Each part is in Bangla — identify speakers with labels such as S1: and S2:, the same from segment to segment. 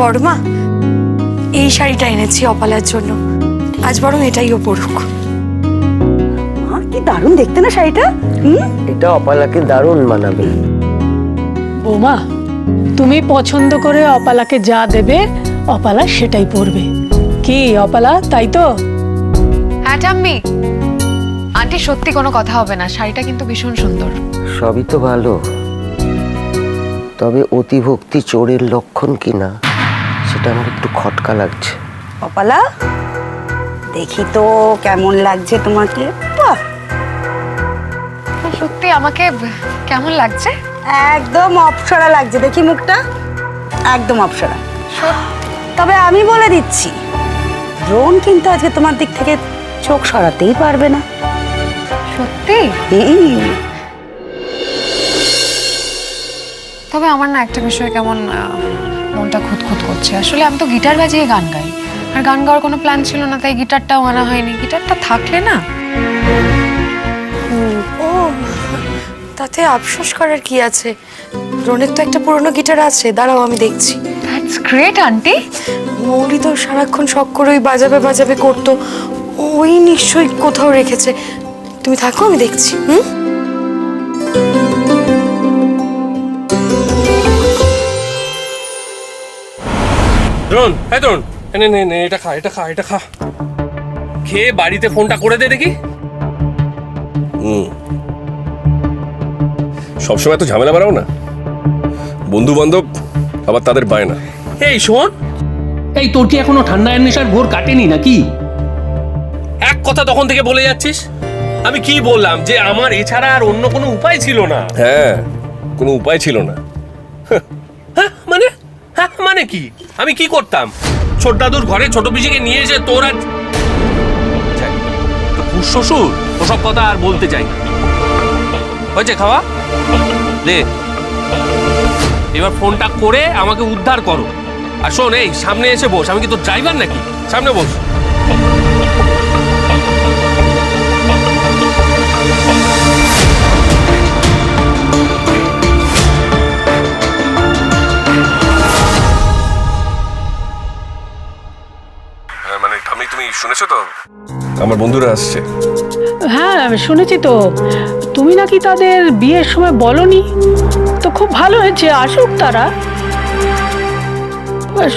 S1: বড়মা এই শাড়িটা এনেছি অপালার জন্য। আজ বরং এটাই ও পড়ুক
S2: মা কি দারুণ দেখতে না শাড়িটা?
S3: এটা অপালাকে দারুণ মানাবে।
S4: বৌমা তুমি পছন্দ করে অপালাকে যা দেবে অপালা সেটাই পরবে। কি অপালা তাই তো?
S5: হ্যাঁ ঠাম্মি। আন্টি সত্যি কোনো কথা হবে না। শাড়িটা কিন্তু ভীষণ সুন্দর।
S3: সবই তো ভালো। তবে অতিভক্তি চোরের লক্ষণ কিনা সেটা আমার একটু খটকা লাগছে।
S2: কপালা দেখি তো কেমন লাগছে তোমাকে। বাহ!
S5: সত্যি আমাকে কেমন লাগছে?
S2: একদম অপসরা লাগছে দেখি মুখটা। একদম অপসরা। তবে আমি বলে দিচ্ছি ড্রোন কিন্তু আজকে তোমার দিক থেকে চোখ সরাতেই পারবে না।
S5: সত্যি? আমার না একটা বিষয়ে কেমন মনটা খুঁতখুত করছে। আসলে আমি তো গিটার বাজিয়ে গান গাই। আর গান গাওয়ার কোনো প্ল্যান ছিল না তাই গিটারটাও আনা হয়নি। গিটারটা থাকলে না।
S1: ও তাতে আফসোস করার কি আছে? রনের তো একটা পুরনো গিটার আছে দাঁড়াও আমি দেখছি।
S5: দ্যাটস গ্রেট আন্টি
S1: মৌলি তো সারাক্ষণ শখ করে ওই বাজাবে বাজাবে করতো। ওই নিশ্চয়ই কোথাও রেখেছে। তুমি থাকো আমি দেখছি হুম?
S6: দ্রোণ হ্যাঁ দ্রোণ নে নে নে এটা খা এটা খা এটা খা। খেয়ে বাড়িতে ফোনটা করে দে দেখি। হুম। সবসময় তো ঝামেলা বাড়াও না। বন্ধু বান্ধব আবার তাদের বায়না
S7: এই শোন। এই তোর কি এখনও ঠান্ডা নেশার ঘোর কাটেনি নাকি?
S6: এক কথা তখন থেকে বলে যাচ্ছিস? আমি কি বললাম যে আমার এছাড়া আর অন্য কোনো উপায় ছিল না? হ্যাঁ কোনো উপায় ছিল না। মানে কি? আমি কি করতাম? ছোট দাদুর ঘরে ছোট পিসিকে নিয়ে এসে তোর আর শ্বশুর, ওসব কথা আর বলতে চাই হয়েছে খাওয়া? দে এবার ফোনটা করে আমাকে উদ্ধার করো। আর শোন, এই সামনে এসে বস। আমি কি তোর ড্রাইভার নাকি? সামনে বস। তুমি শুনেছো তো? আমার বন্ধুরা আসছে।
S4: হ্যাঁ শুনেছি তো। তুমি নাকি তাদের বিয়ের সময় বলনি? তো খুব ভালো হয়েছে আসুক তারা।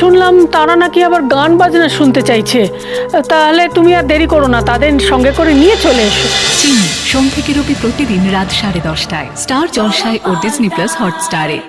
S4: শুনলাম তারা নাকি আবার গান বাজনা শুনতে চাইছে। তাহলে তুমি আর দেরি করো না তাদের সঙ্গে করে নিয়ে চলে এসো।
S8: চিনি সোম থেকে রবি প্রতিদিন রাত সাড়ে দশটায়। স্টার জলসায় ও ডিজনি প্লাস হটস্টারে।